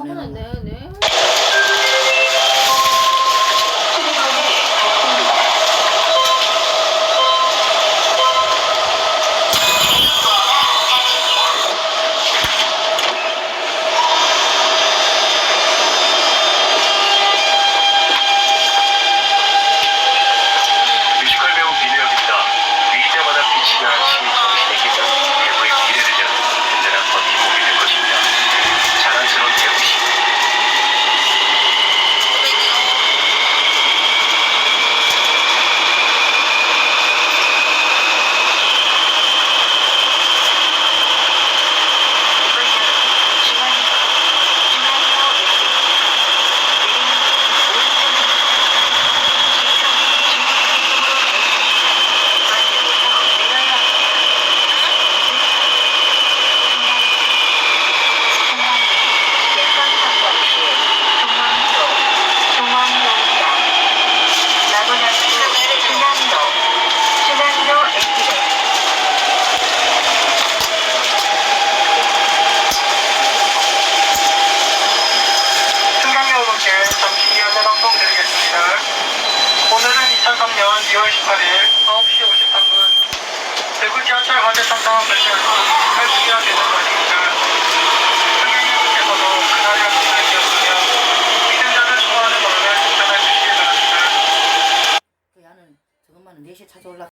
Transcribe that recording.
화가 났네. 네. 여러분께 잠시 이어서 방송드리겠습니다. 오늘은 2003년 2월 18일 9시 53분 대구 지하철 화재 참사와 관련해서 발표해야 되는 것입니다. 선생님께서도 그날이 한순간이었으며 희생자를 추모하는 마음을 전해주시기 바랍니다. 그 야는 저것만은 4시에 찾아올라